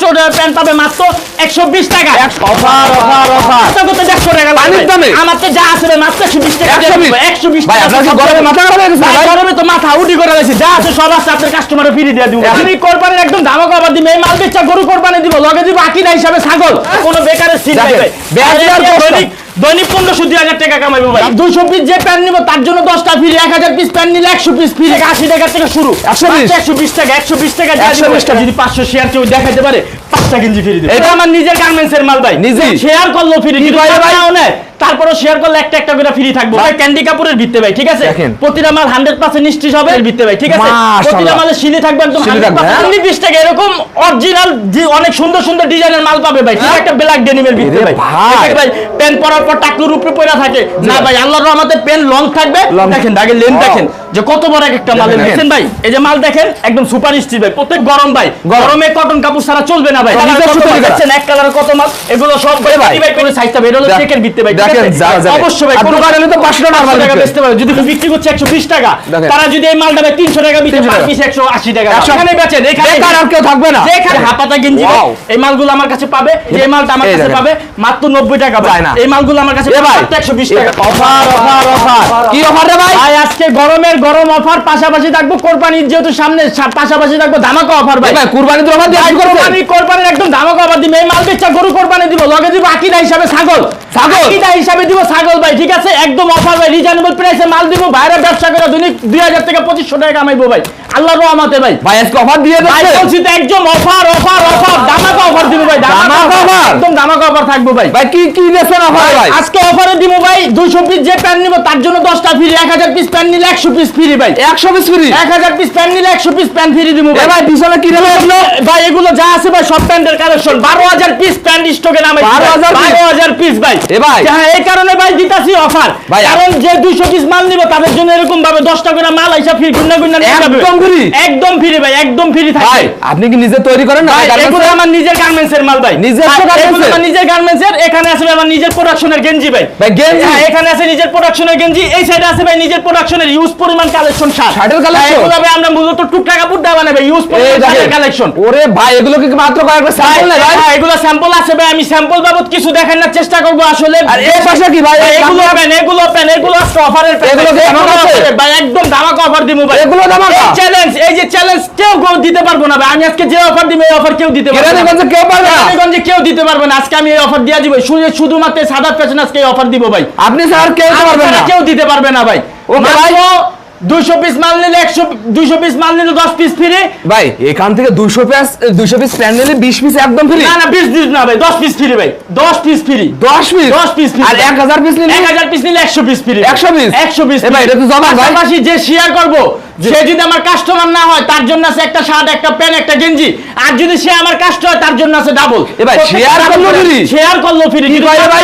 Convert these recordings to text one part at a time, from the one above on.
পাঁচশো প্যান্ট পাবে মাত্র একশো বিশ টাকা। Offer offer offer. কত কত দেড়শো টাকা পানির দামে? আমার তো যা আছে মাত্র একশো বিশ টাকা একশো বিশ? টাকা গরমে মাথা গরমে তো মাথা উঠি করে গেছে যা আছে সব আছে আপনার কাস্টমারে ফিরে দিয়ে দিব। আমি কোরবানির একদম ধামাকা আবার দিব এই মাল বেচা গরু কোরবানি দিব লগে দিব আকিনা হিসাবে ছাগল। কোনো বেকারের সিট নাই দৈনিক পনেরো পনেরোশো দুই হাজার টাকা কামাইবো ভাই। দুইশো পিস যে প্যান্ট নিবো তার জন্য দশটা ফ্রি এক হাজার পিস প্যান্ট নিলে একশো পিস ফ্রি আশি টাকা থেকে শুরু। 120 একশো বিশ টাকা একশো বিশ টাকা দিয়ে 120 টাকা। যদি পাঁচশো শেয়ার কেউ দেখাতে পারে পাঁচটা গেঞ্জি ফ্রি দেবে। এটা আমার নিজের গার্মেন্টস এর মাল ভাই। নিজেই? শেয়ার করল ফ্রি ভাই, ভাই? তারপরে শেয়ার করলে একটা একটা করে ফ্রি থাকব। ভাই ক্যান্ডি কাপুরের ভিত্তে ভাই ঠিক আছে? প্রতিটা মাল হান্ড্রেড পার্সেন্ট নিশ্চিত হবে এর ভিত্তে ভাই ঠিক আছে? প্রতিটা মালে সিলি থাকবে একদম সিলি থাকবে, হ্যাঁ? হান্ড্রেড বিশ টাকা এরকম অরিজিনাল যে অনেক সুন্দর সুন্দর ডিজাইনের মাল পাবে ভাই ঠিক একটা ব্ল্যাক ডেনিমের ভিত্তে ভাই। ভাই। ঠিক ভাই পেন পরার পর টাকলুর উপরে পড়া থাকে। না ভাই। আল্লাহর রহমতে পেন লং থাকবে। দেখেন দাগে লেন দেখেন যে কত বড় এক একটা মাল দেখেন। ভাই এই যে মাল দেখেন একদম সুপার স্টিচ ভাই প্রত্যেক গরম ভাই। গরমে। কটন কাপড় ছাড়া চলবে না ভাই। দেখছেন এক কালার কত মাল? এগুলো সব ভাই ভাই। ভাই করে সাইজটা বের হলো চেকের ভিত্তে ভাই ঠিক দেখেন, আছে? যা- যা- অবশ্যই ভাই আর কোনো- দোকানে হলে তো 500 টাকা টাকা বেচতে পারবে। যদি বিক্রি করছে 120 টাকা তারা যদি এই মালটা 300 টাকা বিক্রি করে 180 টাকা। এখানে বেচেন এখানে বেকার আর কেউ থাকবে না। যেখানে হাপাতা গেঞ্জি এই মালগুলো আমার কাছে পাবে যে মালটা আমার কাছে পাবে মাত্র 90 টাকা ভাই। না। এই মালগুলো আমার কাছে পাবে 120 টাকা। Offer offer offer. কি অফার রে ভাই? ভাই আজকে গরমের গরম অফার পাশাপাশি থাকব কোরবানির যেহেতু সামনে পাশাপাশি থাকব ধামাকা অফার ভাই। ভাই কুরবানি তো অফার দিয়ে কোরবানি কোরবানির একদম ধামাকা অফার দিব। এই মাল বেচা গরু কোরবানি দিব। লগে দিব আকিদা হিসাবে ছাগল। ছাগল? আকিদা হিসাবে দিব ছাগল ভাই, ঠিক আছে? একদম অফার ভাই রিজনেবল প্রাইসে মাল দিব বাইরে ব্যবসা করে দৈনিক 2000 থেকে পঁচিশশো টাকা কামাইবো ভাই। আল্লাহর রহমতে ভাই। ভাই আজকে অফার দিয়ে ভাই বলছি তো একদম অফার অফার অফার ধামাকা অফার দিব ভাই ধামাকা offer? একদম ধামাকা অফার থাকব ভাই। ভাই কি কি দিচ্ছেন অফার ভাই আজকে অফারে দিব ভাই 200 পিস যে প্যান্ট নিব তার জন্য 10টা ফ্রি 1000 পিস প্যান্ট নিলে 100 পিস ফ্রি ভাই। 100 পিস ফ্রি 1000 পিস প্যান্ট নিলে 100 পিস প্যান্ট ফ্রি দিব ভাই। ভাই পিছনে কি রে ভাই এগুলো? ভাই এগুলো যা আছে ভাই সব প্যান্টের কালেকশন 12000 পিস প্যান্ট স্টকে নামে 12,000 piece? 12000 পিস ভাই। এ ভাই। হ্যাঁ এই কারণে ভাই দিতাছি অফার কারণ যে 200 পিস মাল নিব তাদের জন্য এরকম ভাবে 10টা করে মাল আইসা ফ্রি গুন্না গুন্না নিয়ে যাবে। একদম ফ্রি ভাই একদম ফ্রি ভাই আপনি কি নিজে তৈরি করেন না? এগুলো আমার নিজের গার্মেন্টস এর মাল ভাই। নিজস্ব ভাই, garments এগুলো এর? আমার নিজের গার্মেন্টস এর এখানে আছে আমার নিজের প্রোডাকশনের গেঞ্জি ভাই। ভাই, গেঞ্জি? হ্যাঁ এখানে আছে নিজের প্রোডাকশনের গেঞ্জি এই সাইডে আছে ভাই নিজের প্রোডাকশনের ইউজ পরিমাণ কালেকশন শার্ট। শার্টের collection? হ্যাঁ, এগুলো ভাই আমরা মূলত টুকটাক কাপড় দেওয়া নেবে ইউজ পরিমাণ শার্টের কালেকশন ওরে ভাই এগুলো কি মাত্র কয়েকটা স্যাম্পল না ভাই হ্যাঁ এগুলো স্যাম্পল আছে ভাই আমি স্যাম্পল বাবদ কিছু দেখানোর চেষ্টা করব আসলে। আর এই পাশে কি ভাই? এগুলো পেন এগুলো পেন এগুলো অফারের পেন এগুলো কি আমার কাছে? ভাই একদম ধামাকা অফার দিব ভাই। এগুলো? চ্যালেঞ্জ এই যে চ্যালেঞ্জ কেউ কেউ দিতে পারব না ভাই। আমি আজকে যে অফার দিব এই অফার কেউ দিতে পারবে না। কেউ পারবে না? কেউ দিতে পারবে না। আজকে আমি এই অফার দিয়ে দিব। শুধু শুধুমাত্র সাদা পেছনে আজকে এই অফার দিব ভাই। আপনি স্যার কেউ পারবে পারবেন না। কেউ দিতে পারবে না ভাই। ও ভাই। দুশো পিস মাল নিলে একশো দুশো পিস মাল নিলে দশ পিস ফ্রি ভাই এখান থেকে 200 পিস 200 পিস প্যান নিলে 20 পিস একদম ফ্রি না না বিশ পিস না ভাই দশ পিস ফ্রি ভাই দশ piece free 10 piece 10 piece free। আর 1000 পিস নিলে? এক হাজার পিস নিলে একশো পিস ফ্রি 100 piece? একশো পিস ভাই, এটা তো জমা পাশাপাশি যে শেয়ার করব সে যদি আমার কাস্টমার না হয় তার জন্য আছে একটা শার্ট একটা প্যান্ট একটা গেঞ্জি। আর যদি সে আমার কাস্ট হয় তার জন্য আছে ডাবল এ ভাই, share করল free? শেয়ার করল ফ্রি যদি ভাই, ভাই?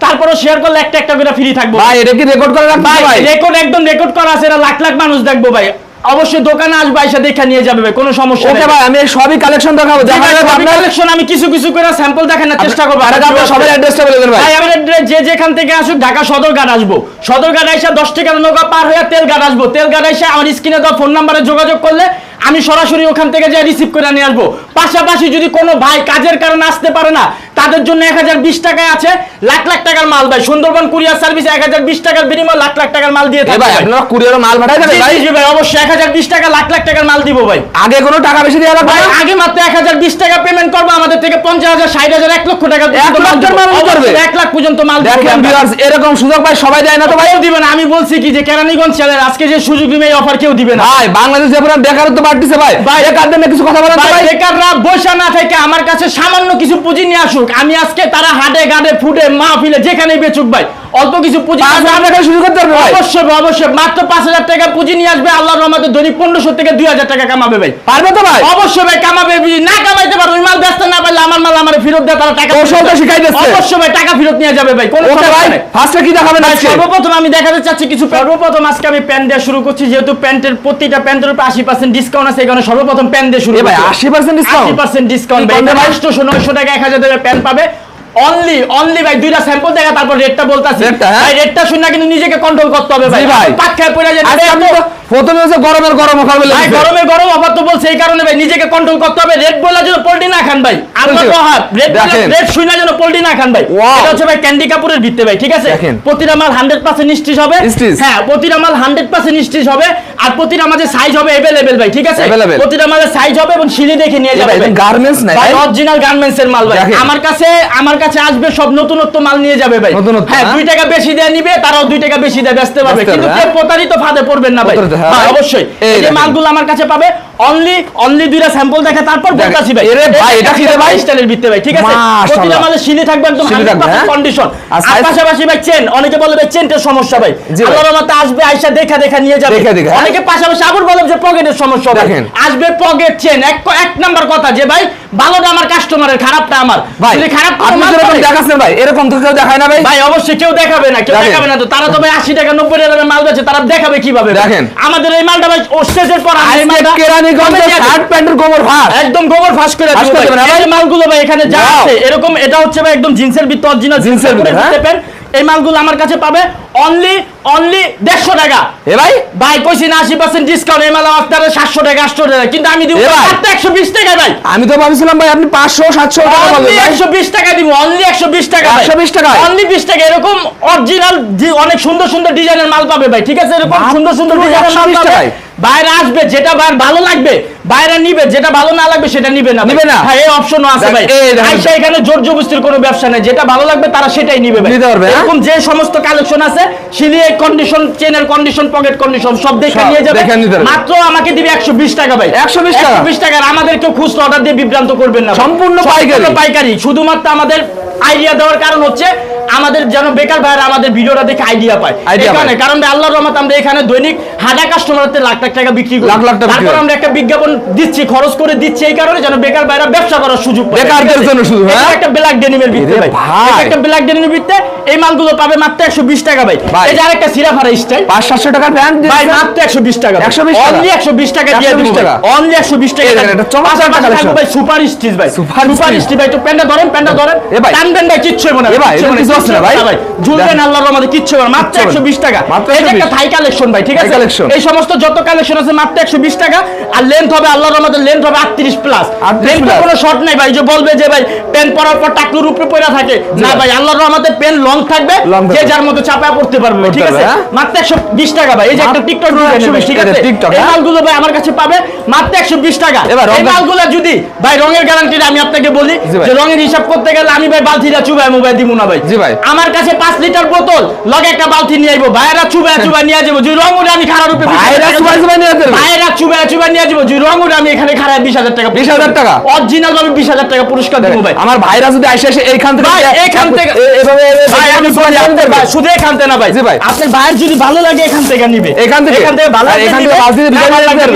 তারপরে শেয়ার করলে একটা একটা করে ফ্রি থাকব। ভাই এটা কি রেকর্ড করে রাখতে ভাই রেকর্ড একদম রেকর্ড করা আছে এটা লাখ লাখ মানুষ দেখব ভাই। অবশ্যই দোকানে আসবে এসে দেখে নিয়ে যাবে ভাই কোনো সমস্যা ওকে নেই। ভাই আমি সবই কালেকশন দেখাবো। আপনার কালেকশন আমি কিছু কিছু করে স্যাম্পল দেখানোর চেষ্টা করব। আর আপনার সবাই অ্যাড্রেসটা বলে দেন ভাই। ভাই আমাদের ড্রে- যে যেখান থেকে আসুক ঢাকা সদর ঘাট আসব। সদর ঘাট এসে দশ টাকা নৌকা পার হয়ে তেল ঘাট আসব। তেল ঘাট এসে আমার স্ক্রিনে দেওয়া ফোন নাম্বারে যোগাযোগ করলে আমি সরাসরি ওখান থেকে যে রিসিভ করে নিয়ে আসব। পাশাপাশি যদি কোনো ভাই কাজের কারণে আসতে পারে না তাদের জন্য এক হাজার বিশ টাকায় আছে লাখ লাখ টাকার মাল ভাই। সুন্দরবন কুরিয়ার সার্ভিস এক হাজার বিশ টাকার বিনিময় লাখ লাখ টাকার মাল দিয়ে ভাই। আপনারা কুরিয়ারে মাল দেবেন ভাই জি, জি ভাই অবশ্যই এক হাজার বিশ টাকা লাখ লাখ টাকার মাল দিব ভাই। আগে কোনো টাকা বেশি দেওয়া লাগবে ভাই আগে মাত্র এক হাজার বিশ টাকা পেমেন্ট করব আমাদের থেকে পঞ্চাশ হাজার ষাট হাজার এক লক্ষ টাকা এক লাখ পর্যন্ত মাল দিব দেখেন ভিউয়ার্স এরকম সুযোগ ভাই সবাই দেয় না তো ভাই? কেউ দিবে না আমি বলছি কি যে কেরানীগঞ্জ চ্যানেল আজকে যে সুযোগ দিবে এই অফার কেউ দিবে না। ভাই বাংলাদেশে পুরো বেকারত্ব ভাই। ভাই, কিছু কথা বলেন ভাই, ভাই। বেকাররা বসে না থেকে আমার কাছে সামান্য কিছু পুঁজি নিয়ে আসুক। আমি আজকে তারা হাটে গাড়ে ফুটে মাহফিলে যেখানে বেচুক ভাই। অল্প কিছু পুঁজি শুরু করতে পারবে অবশ্যই অবশ্যই। মাত্র পাঁচ হাজার টাকা পুঁজি নিয়ে আসবে রহমতে পনেরোশো থেকে দুই হাজার টাকা কামাবে ভাই। পারবে তো ভাই? অবশ্যই ভাই কামাবে না কামাইতে পারবে মাল ব্যস্ত না পারলে আমার মাল আমার ফেরত দেয় তারা টাকা কৌশলটা শিখাই দিচ্ছে। অবশ্যই ভাই টাকা ফেরত নিয়ে যাবে ভাই কোনো। ফার্স্টে কি দেখাবেন আজকে? সর্বপ্রথম আমি দেখাতে চাচ্ছি কিছু সর্বপ্রথম আজকে আমি প্যান্ট দিয়ে শুরু করছি যেহেতু প্যান্টের প্রতিটা প্যান্টের উপর আশি পার্সেন্ট ডিসকাউন্ট আছে এখানে সর্বপ্রথম প্যান্ট দিয়ে শুরু ভাই করছি। 80% ডিসকাউন্ট 80% ডিসকাউন্ট ভাই নয়শো টাকা এক হাজার টাকা প্যান্ট পাবে। অনলি অনলি ভাই দুইটা স্যাম্পল দেখা তারপর রেটটা বলতাছি হ্যাঁ? ভাই রেটটা শুনে কিন্তু নিজেকে কন্ট্রোল করতে হবে ভাই। পাক খায় পড়ে যায় প্রথমে হচ্ছে গরমের গরম অফার বলে ভাই দিচ্ছে। গরমে গরম অফার তো বলছে এই কারণে ভাই নিজেকে কন্ট্রোল করতে হবে রেড বলে যদি পোল্ট্রি না খান ভাই আল্লাহ Poultry। রহাত রেড দেখেন। রেড শুইনা যেন পোল্ট্রি না খান ভাই Wow। এটা হচ্ছে ভাই ক্যান্ডি কাপুরের ভিত্তে ভাই ঠিক আছে দেখেন। প্রতিটা মাল 100% স্টিচ হবে Stitch। হ্যাঁ প্রতিটা মাল 100% স্টিচ হবে আর প্রতিটা মাঝে সাইজ হবে अवेलेबल ভাই ঠিক আছে Available। প্রতিটা মাঝে সাইজ হবে এবং সিলি দেখে নিয়ে এ যাবে ভাই, ভাই। এটা garments নাই, ভাই ভাই? অরিজিনাল গার্মেন্টস এর মাল ভাই দেখেন। আমার কাছে আমার কাছে আসবে সব নতুনত্ব মাল নিয়ে যাবে ভাই নতুনত্ব, হ্যাঁ হ্যাঁ? দুই টাকা বেশি দেয় নিবে তারাও দুই টাকা বেশি দেয় বেচতে পারবে বেচতে কিন্তু পারবে, কেউ হ্যাঁ? প্রতারিত ফাঁদে পড়বেন না ভাই প্রতারিত, হ্যাঁ, হ্যাঁ অবশ্যই এই। মালগুলো আমার কাছে পাবে অনলি অনলি দুইটা স্যাম্পল দেখে তারপর বলতাছি ভাই এরে ভাই, এটা কি রে ভাই? স্টাইলের ভিত্তি ভাই ঠিক আছে? প্রতিটা মালে সিলি থাকবে একদম সিলি থাকবে, 100% হ্যাঁ? কন্ডিশন আর আর পাশাপাশি ভাই চেন অনেকে বলে ভাই চেনটার সমস্যা ভাই। আল্লাহর রহমতে আসবে আইসা দেখা দেখা নিয়ে যাবে। হ্যাঁ? অনেকে পাশাপাশি আবার বলে যে পকেটের সমস্যা ভাই। দেখেন। আসবে পকেট চেন এক এক নাম্বার কথা যে ভাই ভালোটা আমার কাস্টমারের খারাপটা আমার। ভাই যদি খারাপ আপনি দেখাচ্ছেন ভাই এরকম তো কেউ দেখায় না ভাই। ভাই অবশ্যই কেউ দেখাবে না কেউ দেখাবে না তো। তারা তো ভাই আশি টাকা নব্বই টাকা মাল বেচে তারা দেখাবে কীভাবে? দেখেন। আমাদের এই মালটা ভাই ও স্টেজের পর আমি মালটা কেরানীগঞ্জে শার্ট প্যান্টের গোবর ভাত একদম গোবর ফাঁস করে ফাঁস করে ভাই। দেবেন, এই মালগুলো ভাই এখানে যা আছে এরকম এটা হচ্ছে ভাই একদম জিন্সের ভিতর অরিজিনাল জিন্সের জিন্সের ভিতরে হ্যাঁ? এই মালগুলো আমার কাছে পাবে অনলি অনলি দেড়শো টাকা এ ভাই ভাই কইছি না আশি পার্সেন্ট ডিসকাউন্ট এই মাল আপনারা সাতশো টাকা আটশো টাকা কিন্তু আমি দিব একশো বিশ টাকা ভাই আমি তো ভাবছিলাম ভাই আপনি পাঁচশো সাতশো টাকা। একশো বিশ টাকা দিব অনলি একশো বিশ টাকা 120 টাকায়? অনলি বিশ টাকা এরকম অরিজিনাল অনেক সুন্দর সুন্দর ডিজাইনের মাল পাবে ভাই ঠিক আছে এরকম সুন্দর সুন্দর ডিজাইনের মাল পাবে? বাইরে আসবে যেটা বাইরে ভালো লাগবে বাইরে নিবে যেটা ভালো না লাগবে সেটা নিবে না নিবে না? হ্যাঁ এই অপশনও আছে ভাই। আইসা এখানে জোর জবস্তির কোনো ব্যবসা নেই যেটা ভালো লাগবে তারা সেটাই নিবে ভাই নিতে পারবে, হ্যাঁ? এরকম যে সমস্ত কালেকশন আছে সিলিয়ে কন্ডিশন চেনের কন্ডিশন পকেট কন্ডিশন সব দেখে নিয়ে যাবে। মাত্র আমাকে দিবে একশো বিশ টাকা ভাই 120 টাকা? 120 টাকা আমাদের কেউ খুচরা অর্ডার দিয়ে বিভ্রান্ত করবেন না সম্পূর্ণ পাইকারি? পাইকারি শুধুমাত্র আমাদের আইডিয়া দেওয়ার কারণ হচ্ছে আমাদের যেন বেকার ভাইরা আমাদের ভিডিওটা দেখে আইডিয়া পায়। এই কারণে আল্লাহর রহমত আমরা এখানে দৈনিক হাজার কাস্টমারতে লাখ লাখ টাকা বিক্রি করি। লাখ লাখ টাকা তারপর আমরা একটা বিজ্ঞাপন দিচ্ছি খরচ করে দিচ্ছি এই কারণে যেন বেকার ভাইরা ব্যবসা করার সুযোগ পায়। বেকারদের জন্য শুধু, হ্যাঁ? একটা ব্ল্যাক ডেনিমের ভিত্তি ভাই। একটা ব্ল্যাক ডেনিমের ভিত্তি এই মালগুলো পাবে মাত্র একশো বিশ টাকা ভাই। এই যে আরেকটা সিরাফারা স্টাইল। পাঁচ সাতশো টাকার প্যান্ট ভাই মাত্র একশো বিশ টাকা 120 টাকা? অনলি একশো বিশ টাকা দিয়ে 120 দিব টাকা? অনলি একশো বিশ টাকা এটা চমৎকার collection। ভাই সুপার স্টিচ ভাই। সুপার স্টিচ ভাই তো প্যান্টটা ধরেন প্যান্টটা ধরেন এ ভাই। টানবেন ভাই কিচ্ছু হবে না। এ ভাই, হবে না, ভাই? ঝুলবেন আল্লাহর রহমতে কিচ্ছু হবে মাত্র কিচ্ছু হবে একশো না। বিশ টাকা। মাত্র এটা একটা থাই কালেকশন ভাই ঠিক আছে? collection। এই সমস্ত যত কালেকশন আছে মাত্র একশো বিশ টাকা। আর লেন্থ হবে আল্লাহর রহমতে লেন্থ হবে আটত্রিশ প্লাস লেন্থ কোনো শর্ট নাই ভাই যে বলবে যে ভাই পেন পরার পর টাকলুর উপরে পড়া থাকে। না ভাই। আল্লাহর রহমতে পেন লং থাকবে যে যার মতো চাপায় পড়তে পারবে ঠিক আছে? হ্যাঁ? মাত্র একশো বিশ টাকা ভাই। এই যে একটা টিকটক 120 ঠিক আছে? এই হ্যাঁ? মালগুলো ভাই আমার কাছে পাবে মাত্র একশো বিশ টাকা। এবার এই মালগুলো যদি ভাই রঙের গ্যারান্টি আমি আপনাকে বলি যে রঙের হিসাব করতে গেলে আমি ভাই বালতিটা চুবাই মোবাইল দিব না ভাই। জি ভাই। আমার কাছে পাঁচ লিটার বোতল লগে একটা বালতি নিয়ে আইবো। নিয়ে যাব যে আমি খারাপ রূপে নিয়ে যাবে? নিয়ে যে আমি এখানে খারাপ বিশ হাজার টাকা 20,000 টাকা? অরিজিনাল বিশ হাজার টাকা পুরস্কার দিব ভাই। আমার ভাইরা যদি আসে এসে এইখান থেকে ভাই, এইখান থেকে- এভাবে এভাবে- ভাই আমি বলি আপনার ভাই, শুধু এখান থেকে না ভাই। জি ভাই। আপনার ভাইয়ের যদি ভালো লাগে এখান থেকে নিবে। এখান থেকে? এখান থেকে ভালো এখান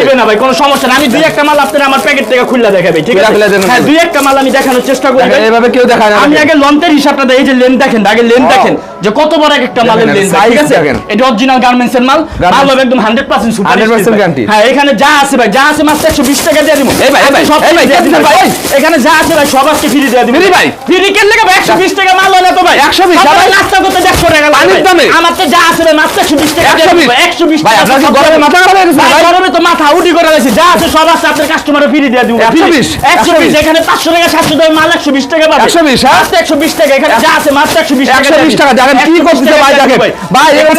থেকে না ভাই কোনো সমস্যা না আমি দুই একটা মাল আপনার আমার প্যাকেট থেকে খুলে দেখাবে ঠিক আছে? হ্যাঁ দুই একটা মাল আমি দেখানোর চেষ্টা করি এভাবে কেউ দেখায় না আমি। আগে লন্টের হিসাবটা দেই এই যে লেন দেখেন আগে লেন দেখেন যে কত বড় এক একটা মালের লেন ঠিক আছে? এটা অরিজিনাল গার্মেন্টস এর মাল। মাল হবে একদম 100% সুপার 100% guarantee। হ্যাঁ এখানে যা আছে ভাই যা আছে মাত্র 120 টাকা দিয়ে দিব। এই ভাই, ভাই, সব ভাই, দিয়ে কে দিব দিছে ভাই। ভাই? এখানে যা আছে ভাই সব আজকে ফ্রি দিয়ে দিব ভাই? ফ্রি কেন লাগে ভাই 120 টাকা মাল হয় না তো ভাই। 120 সবাই নাস্তা করতে 150 টাকা লাগে দামে? আমার তো যা আছে ভাই মাত্র 120 টাকা দিয়ে দিব। 120 ভাই, 120 ভাই, আপনার কি গরমে মাথা খারাপ হয়ে গেছে ভাই, ভাই? গরমে তো মাথা উঠি করে গেছে যা আছে সব আছে আপনার কাস্টমারে ফ্রি দিয়ে দিব। 120 120 এখানে 500 টাকা 700 টাকা মাল 120 টাকা পাবে। 120 হ্যাঁ? মাত্র 120 টাকা এখানে যা আছে মাত্র 120 টাকা 120 দেখেন কি 120 করতেছে ভাই দেখেন ভাই। এরকম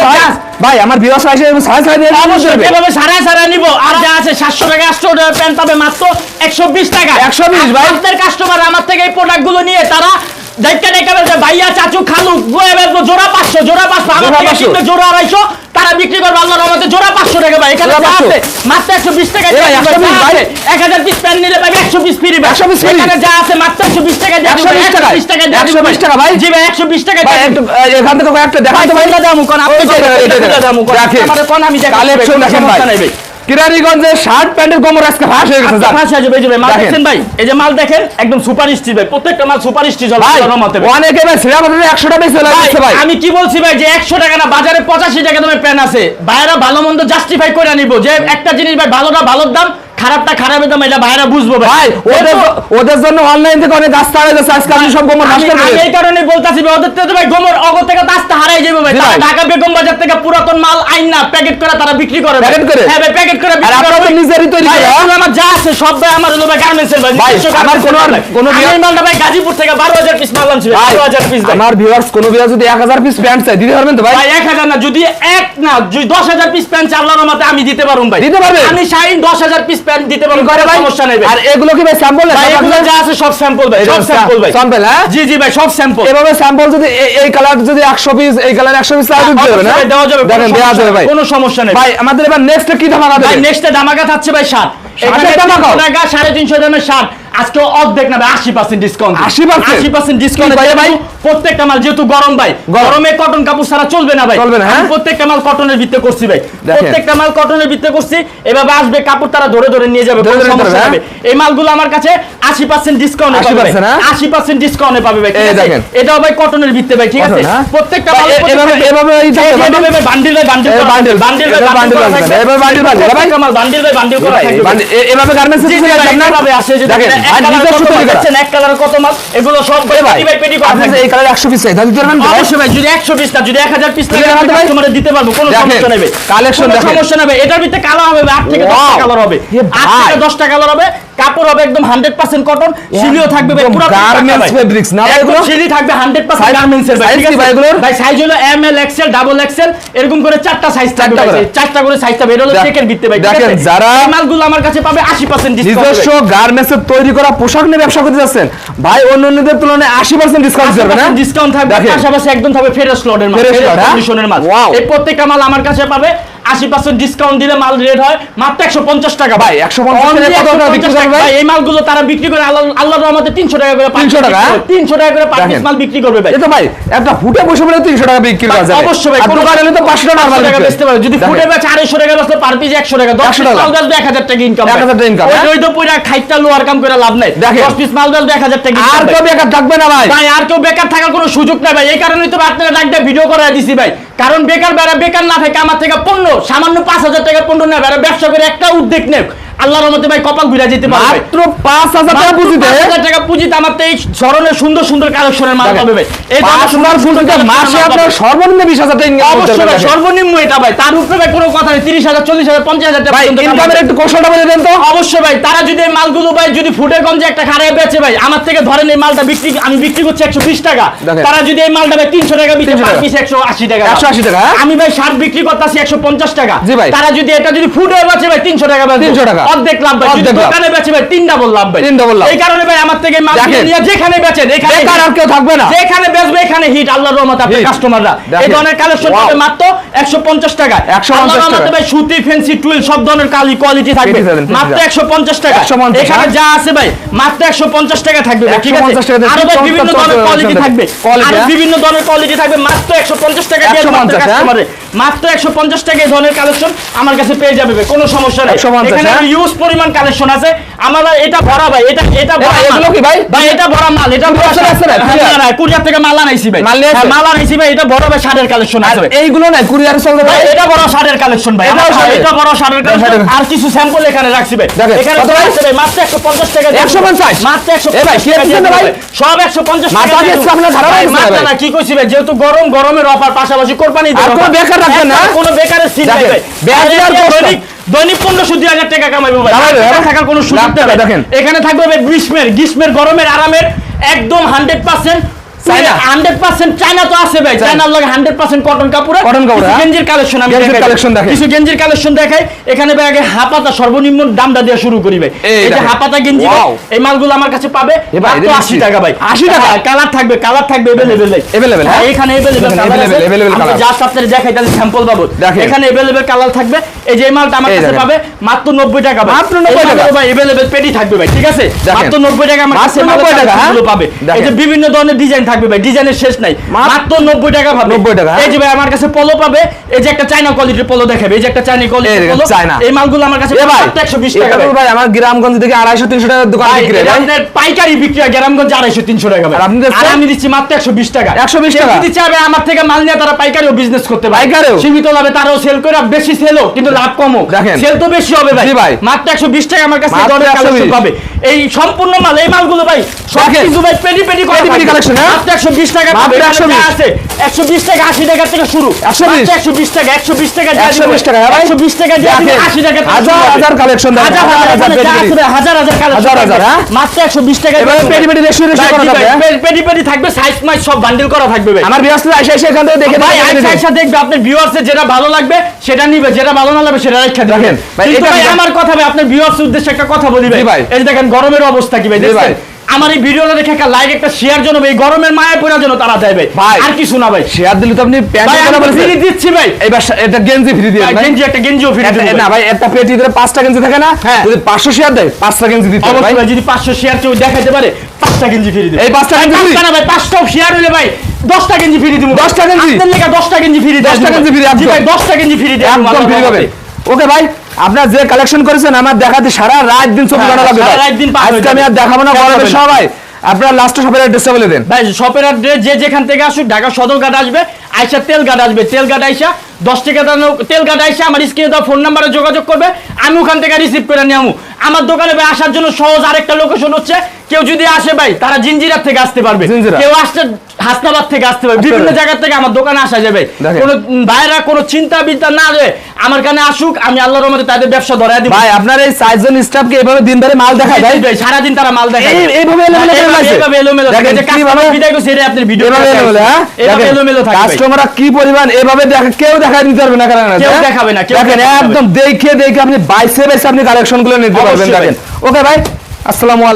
ভাই আমার বিবাহ আসে সাড়ে সাড়ে দিয়ে অবশ্যই। এভাবে সারা সারা নিব আর যা আছে 700 টাকা 800 টাকা প্যান্ট পাবে মাত্র 120 টাকা 120 ভাই। আপনাদের কাস্টমার আমার থেকে এই প্রোডাক্টগুলো নিয়ে তারা দেখতে দেখতে বলছে ভাইয়া চাচু খালু গোয়ে জোড়া 500 জোড়া 500 আমার থেকে কিনবে জোড়া 250 তারা বিক্রি করবে আল্লাহর রহমতে জোড়া 500 টাকা ভাই এখানে জোড়া যা 500 আছে মাত্র 120 টাকা এ ভাই, 120 ভাই। 1000 পিস প্যান্ট নিলে পাবে 120 ফ্রি ভাই 120 free। এখানে যা আছে মাত্র 120 টাকা দিয়ে দিবো, 120 টাকায়? 120 টাকা দিয়ে দিবো 120 টাকা ভাই? জি ভাই 120 টাকা ভাই একটু এখান থেকে কয়েকটা দেখাই তো ভাই ভাই দাম কোন আপনি এটা দাম কোন দেখেন। আমাদের কোন আমি দেখাচ্ছি ভাই, কালেকশন দেখেন ভাই কিরানীগঞ্জে শার্ট প্যান্টের কোমর আজকে ফাঁস হয়ে গেছে ফাঁস হয়ে যাবে ভাই, এই যে মাল। দেখছেন ভাই? এই যে মাল দেখেন একদম সুপার স্টিচ ভাই প্রত্যেকটা মাল সুপার স্টিচ হবে ভাই আল্লাহর ভাই। অনেকে ভাই সিরা বাজারে 100 টাকা চলে ভাই, ভাই। আমি কি বলছি ভাই যে একশো টাকা না বাজারে পঁচাশি টাকা তোমার প্যান আছে। ভাইয়েরা ভালো মন্দ জাস্টিফাই করে নিব। যে একটা জিনিস ভাই ভালোটা ভালোর দাম খারাপটা খারাপের দাম এটা ভাইরা বুঝব ভাই। ওদের ওদের জন্য অনলাইন থেকে অনেক রাস্তা হয়ে যাচ্ছে আজকে আপনি সব গোমর নষ্ট আমি- করে এই কারণে বলতাছি ভাই, ওদের তো ভাই গোমর অগর থেকে হারাই যাবে ভাই। তারা ঢাকা বেগম বাজার থেকে পুরাতন মাল আইন না প্যাকেট করে তারা বিক্রি করে প্যাকেট করে? হ্যাঁ ভাই প্যাকেট করে আর বিক্রি করে আপনারা তো নিজেরই তৈরি করা? এগুলো আমার যা আছে সব ভাই আমার হলো ভাই গার্মেন্টসের ভাই। ভাই, আমার কোনো- কোনো আমি মালটা ভাই গাজীপুর থেকে বারো হাজার পিস মাল আনছি ভাই ভাই, বারো হাজার পিস ভাই আমার ভিউয়ার্স কোন ভিউয়ার যদি 1000 পিস প্যান্ট চাই দিতে পারবেন তো ভাই? ভাই এক হাজার না যদি এক না যদি দশ হাজার পিস প্যান্ট আল্লাহর রহমতে আমি দিতে পারুম ভাই। দিতে পারবেন? আমি শাইন দশ হাজার পিস প্যান্ট সমস্যা নেই জি জি ভাই সব স্যাম্পল এভাবে স্যাম্পল যদি এই কালার যদি 100 পিস এই কালার 100 পিস তাহলে হ্যাঁ, দেওয়া যাবে ভাই। কোনো সমস্যা নেই। ভাই আমাদের এবার নেক্সট কি ধামাকা ভাই নেক্সট ধামাকা থাকছে ভাই সাত সাড়ে তিনশো দামের শার্ট আজকে অর্ধেক না আশি পার্সেন্ট ডিসকাউন্ট 80% আশি পার্সেন্ট ডিসকাউন্ট ভাই, ভাই? প্রত্যেকটা মাল যেহেতু গরম ভাই গরমে। কটন কাপড় ছাড়া চলবে না ভাই। চলবে না, হ্যাঁ? প্রত্যেকটা মাল কটনের ভিত্তে করছি ভাই। প্রত্যেকটা মাল কটনের ভিত্তে করছি এভাবে আসবে কাপড় তারা ধরে ধরে নিয়ে যাবে কোনো সমস্যা পারবে, এই মালগুলো আমার কাছে আশি পার্সেন্ট ডিসকাউন্টে পাবে 80% হ্যাঁ? আশি পার্সেন্ট ডিসকাউন্টে পাবে ভাই ঠিক আছে? এটাও ভাই কটনের ভিত্তে ভাই ঠিক আছে? হ্যাঁ? প্রত্যেকটা মাল এভাবে- এভাবে বান্ডিল বান্ডিল বান্ডিল বান্ডিল করা বাঁধবে, থাকবে। এভাবে bundle বাঁধবে, ভাই? প্রত্যেকটা মাল বান্ডিল বান্ডিল করা এভাবে গার্মেন্টস জি, আসে যে দেখেন আর নিজে কত দেখছেন, এক কালার কত মাল? এগুলো সব ভাই ভাই, পেটি পেটি আপনি এই কালার 100 পিস চাই তো ভাই? অবশ্যই ভাই যদি 100 পিস না যদি 1000 পিস লাগে তো কাস্টমারে দিতে পারব কোনো সমস্যা নেই। কালেকশন দেখেন। সমস্যা নেই এটার ভিতরে কালার হবে 8 থেকে 10 কালার হবে। এ 8 ভাই। থেকে 10টা কালার হবে। কাপড় হবে একদম 100% কটন সিলিও থাকবে ভাই পুরো garments fabrics না এগুলো? সিলি থাকবে 100% গার্মেন্টস এর ঠিক আছে? ভাই ভাই সাইজ হলো M L XL double XL এরকম করে চারটা সাইজ থাকবে চারটা করে। সাইজ থাকবে। এটা হলো চেকের ভিত্তি ভাই দেখেন, যারা- মালগুলো আমার কাছে পাবে 80% ডিসকাউন্ট নিজস্ব গার্মেন্টসের তৈরি করা পোশাক নিয়ে ব্যবসা করতে যাচ্ছেন ভাই অন্য অন্যদের তুলনায় 80% ডিসকাউন্ট দিতে না ডিসকাউন্ট থাকবে। পাশাপাশি একদম থাকবে ফেরস লটের মাল ফেরস হ্যাঁ? কন্ডিশনের মাল। এই প্রত্যেকটা মাল আমার কাছে পাবে 80% ডিসকাউন্ট দিলে মাল রেট হয় মাত্র 150 টাকা। ভাই, 150 Only টাকায় কত টাকা বিক্রি 150 করবে ভাই? ভাই, এই মালগুলো তারা বিক্রি করে আল্লাহ রহমতে 300 টাকা করে 300 টাকা? 300 টাকা করে দেখেন। মাল বিক্রি করবে ভাই। এ তো ভাই একটা ফুটে বসে বলে 300 টাকা বিক্রি করা যাবে। অবশ্যই ভাই দোকানে তো 500 টাকা 500 টাকা বেচতে পারে যদি ফুটে বেচে 250 টাকা বেচলে পার পিস 100 টাকা 10 100 পিস টাকা। মাল বেচলে 1000 টাকা ইনকাম 1000 টাকা income, হ্যাঁ? ওই তো পুরা খাইটা লোয়ার কাম করে লাভ নাই। 10 পিস মাল বেচলে 1000 টাকা আর কেউ বেকার থাকবে না ভাই। ভাই আর কেউ বেকার থাকার কোনো সুযোগ নাই ভাই। এই কারণেই তো আপনারা ডাক দিয়ে ভিডিও করে দিছি ভাই। কারণ বেকার বেড়া বেকার না থাকে আমার থেকে পণ্য। সামান্য পাঁচ হাজার টাকা পণ্য নেবে ব্যবসা করে একটা উদ্যোগ নেই আল্লাহর রহমতে ভাই কপাল ঘুরে যেতে পারবে। মাত্র 5000 টাকা পুঁজিতে 5,000 টাকা পুঁজিতে আমার তো এই ধরনের সুন্দর সুন্দর কালেকশনের মাল পাবে ভাই এই ধরনের সুন্দর collection মাসে আপনার সর্বনিম্ন 20000 টাকা ইনকাম করতে অবশ্যই সর্বনিম্ন এটা ভাই তার উপরে ভাই কোনো কথা নেই তিরিশ হাজার চল্লিশ হাজার পঞ্চাশ হাজার টাকা ভাই পর্যন্ত ইনকামের একটু কৌশলটা বলে দেন তো অবশ্যই ভাই তারা যদি এই মালগুলো ভাই যদি ফুটের গঞ্জে একটা খারাপ বেচে ভাই আমার থেকে ধরেন এই মালটা বিক্রি আমি বিক্রি করছি একশো বিশ টাকা তারা যদি এই মালটা ভাই তিনশো টাকা বিক্রি 300 পার টাকা। পিস একশো আশি টাকা 180 টাকা, হ্যাঁ? আমি ভাই শার্ট বিক্রি করতেছি একশো পঞ্চাশ টাকা জি ভাই। তারা যদি এটা যদি ফুটে বেচে ভাই তিনশো টাকা বেচবে। 300 টাকা। অর্ধেক লাভ ভাই। যদি অর্ধেক লাভ। দোকানে বেচে ভাই তিন ডাবল লাভ ভাই। তিন double লাভ। এই কারণে ভাই আমার থেকে মাল নিয়ে যেখানে বেচেন এখানে বেকার আর কেউ থাকবে না। যেখানে বেচবে এখানে হিট আল্লাহর রহমতে আপনার কাস্টমাররা এই ধরনের কালেকশন পাবে মাত্র 150 টাকা 150 টাকা। ভাই সুতি ফ্যান্সি টুইল সব ধরনের কালি কোয়ালিটি থাকবে। মাত্র দেবেন। 150 টাকা 150 এখানে? যা আছে ভাই মাত্র 150 টাকা থাকবে ঠিক আছে? 150 টাকা দিয়ে আরও ভাই বিভিন্ন ধরনের কোয়ালিটি থাকবে। আরও? বিভিন্ন ধরনের কোয়ালিটি থাকবে মাত্র 150 টাকা দিয়ে 150 মাত্র মাত্র 150 টাকা এই ধরনের কালেকশন আমার কাছে পেয়ে যাবে কোনো সমস্যা নেই। এখানে হ্যাঁ? ইউজ পরিমাণ কালেকশন আছে। আমার এটা ভরা ভাই। এটা এটা ভরা এগুলো কি ভাই? ভাই এটা ভরা মাল। এটা ভরা আছে না? হ্যাঁ, না, কুরিয়ার থেকে মাল আনাইছি ভাই। মাল হ্যাঁ? মাল আনাইছি ভাই। এটা বড় ভাই কালেকশন আছে এইগুলো না কুরিয়ার চলবে ভাই, এটা কালেকশন ভাই? এটা কালেকশন আর কিছু স্যাম্পল এখানে রাখছি ভাই। এখানে? মাত্র 150 টাকা দিয়ে। 150? মাত্র 150 এ ভাই, কি দিচ্ছেন? সব 150 মাথা টাকা দিয়ে আপনার মাথা না কি কইছি ভাই যেহেতু গরম গরমের অফার পাশাপাশি কোরবানি আর বেকার রাখবেন না? কোনো বেকারের সিন নাই ভাই বেকার আর দৈনিক দৈনিক পনেরোশো দুই হাজার টাকা কামাইবো ভাই? থাকার কোনো সুযোগ নেই দেখেন। এখানে থাকবে গ্রীষ্মের গ্রীষ্মের গরমের আরামের একদম hundred percent China? Hundred percent China তো আছে ভাই চায়নার লগে হান্ড্রেড পার্সেন্ট কটন কাপড় Cotton কাপড়, হ্যাঁ? গেঞ্জির কালেকশন আমি গেঞ্জির দেখাই। দেখাই। কিছু গেঞ্জির কালেকশন দেখাই এখানে ভাই আগে হাপাতা সর্বনিম্ন দামটা দিয়ে শুরু করি ভাই এই যে হাপাতা গেঞ্জি এই মালগুলো আমার কাছে পাবে এ ভাই, মাত্র এটা আশি নিচ্ছি। টাকা ভাই 80 টাকা? কালার থাকবে কালার থাকবে এভেলেবেল ভাই হ্যাঁ? এখানে এভেলেবেল কালার আছে available, available জাস্ট আপনাদের দেখাই তাহলে স্যাম্পল পাবো এখানে এভেলেবেল কালার থাকবে এই যে এই মালটা আমার কাছে পাবে মাত্র 90 টাকা মাত্র 90 টাকা? ভাই পেটি থাকবে ভাই ঠিক আছে দেখেন। মাত্র 90 টাকা আমার কাছে মাত্র 90 টাকা, হ্যাঁ? গুলো পাবে এই যে বিভিন্ন ধরনের ডিজাইন থাকবে থাকবে ভাই ডিজাইনের শেষ নাই মাত্র মাত্র নব্বই টাকা পাবে 90 টাকা? এই যে ভাই আমার কাছে পলো পাবে এই যে একটা চাইনা কোয়ালিটির পলো দেখাবে এই যে একটা চাইনা এই কোয়ালিটির পলো চায়না। এই মালগুলো আমার কাছে এ ভাই মাত্র একশো বিশ টাকা এটা ভাই। আমার গ্রামগঞ্জ থেকে আড়াইশো তিনশো টাকার দোকান বিক্রি হয়। আপনার পাইকারি বিক্রি হয় গ্রামগঞ্জ আড়াইশো তিনশো টাকা ভাই। আপনি আর আমি দিচ্ছি মাত্র একশো বিশ টাকা 120 কেউ টাকা? যদি চাবে আমার থেকে মাল নিয়ে তারা পাইকারিও বিজনেস করতে পারে পাইকারিও? সীমিত লাভে তারাও সেল করে বেশি সেলও কিন্তু লাভ কমও দেখেন। সেল তো বেশি হবে ভাই ভাই। মাত্র একশো বিশ টাকা আমার কাছে 120 পাবে এই সম্পূর্ণ মাল এই মালগুলো ভাই সব দেখেন। কিন্তু ভাই পেডি পেডি করে পেডি হ্যাঁ? মাত্র একশো বিশ টাকা মাত্র 120 যা আছে একশো বিশ টাকা আশি টাকা থেকে শুরু 120 একশো বিশ টাকা একশো বিশ টাকা 120 টাকা, হ্যাঁ ভাই? একশো বিশ টাকা দিয়ে দেখেন, আশি টাকা থেকে হাজার। হাজার collection দেখেন, হাজার হাজার হাজার হাজার হাজার হাজার। হ্যাঁ? মাত্র একশো বিশ টাকা এবারে পেডি পেডি রেশিও রেশিও করা থাকবে, হ্যাঁ? পেডি পেডি থাকবে সাইজ মাইজ সব বান্ডিল করা থাকবে ভাই আমার বিয়াস আইসা এসে এখান থেকে দেখে ভাই আইসা আইসা দেখবে আপনার ভিউয়ার্সের যেটা ভালো লাগবে সেটা নিবে যেটা ভালো না লাগবে সেটা রেখে দেখেন, দেখেন ভাই, এটা দেখেন। আমার কথা ভাই আপনার ভিউয়ার্স উদ্দেশ্যে একটা কথা বলি ভাই। এই যে দেখেন গরমের অবস্থা কি ভাই ভাই। আমার এই ভিডিওটা দেখে একটা লাইক একটা শেয়ার জন্য এই গরমের মায়া পড়ার জন্য তারা দেয় ভাই। আর কিছু না ভাই শেয়ার দিলে তো আপনি ফ্রি দিচ্ছি ভাই এবার এটা গেঞ্জি ফ্রি দিয়ে গেঞ্জি একটা গেঞ্জিও ফ্রি একটা- না ভাই। একটা পেটি ধরে পাঁচটা গেঞ্জি থাকে না হ্যাঁ। যদি পাঁচশো শেয়ার দেয় পাঁচটা গেঞ্জি দিতে হবে ভাই যদি পাঁচশো শেয়ার কেউ দেখাতে পারে পাঁচটা গেঞ্জি ফ্রি দিবে এই পাঁচটা গেঞ্জি? পাঁচটা না ভাই পাঁচটাও শেয়ার হলে ভাই দশটা গেঞ্জি ফ্রি দিব 10টা গেঞ্জি? আপনার লেগে দশটা গেঞ্জি ফ্রি 10টা গেঞ্জি একদম। ভাই দশটা গেঞ্জি ফ্রি দেবো একদম ফ্রি পাবেন ওকে ভাই আপনার যে কালেকশন করেছেন আমার দেখাতে সারা রাত দিন চব্বিশ হ্যাঁ, ঘণ্টা লাগবে সারা রাত দিন আজকে আমি আর দেখাবো না না। সবাই। আপনার লাস্ট শপের অ্যাড্রেসটা বলে দেন। ভাই শপের অ্যাড্রেস যে যেখান থেকে আসুক ঢাকা সদর ঘাট আসবে আইসা তেল ঘাট আসবে। তেল ঘাট আইসা দশ টাকা তেল ঘাট আইসা আমার স্ক্রিনে দেওয়া ফোন নাম্বারে যোগাযোগ করবে আমি ওখান থেকে রিসিভ করে নিয়ে আমু আমার দোকানে ভাই আসার জন্য সহজ আরেকটা লোকেশন হচ্ছে কেউ যদি আসে ভাই তারা জিঞ্জিরার থেকে আসতে পারবে। কেউ আসছে হাসনাবাদ থেকে আসতে পারবে বিভিন্ন জায়গা থেকে আমার দোকানে আসা যাবে। কোনো ভাইরা কোনো চিন্তা বিদ্যা না রে আমার কানে আসুক আমি আল্লাহর রহমতে তাদের ব্যবসা ধরাই দিব। ভাই আপনার এই চারজন স্টাফকে এভাবে দিন ধরে মাল দেখায় ভাই? ভাই সারাদিন তারা মাল দেখায়। এই- এইভাবে এলোমেলো করে এইভাবে- এলোমেলো থাকে। যে কাস্টমার বিদায় করছে, এটাই আপনার ভিডিও এভাবে এলোমেলো, হ্যাঁ? এভাবে এলোমেলো ভাই। কাস্টমাররা কি পরিমাণ এভাবে দেখে কেউ দেখায় দিতে পারবে না কারণ কেউ দেখাবে না, কেউ দেখেন একদম দেখে দেখে আপনি বাইসে বাইসে আপনি কালেকশনগুলো নিতে পারবেন দেখেন। ওকে ভাই আসসালামু আলাইকুম।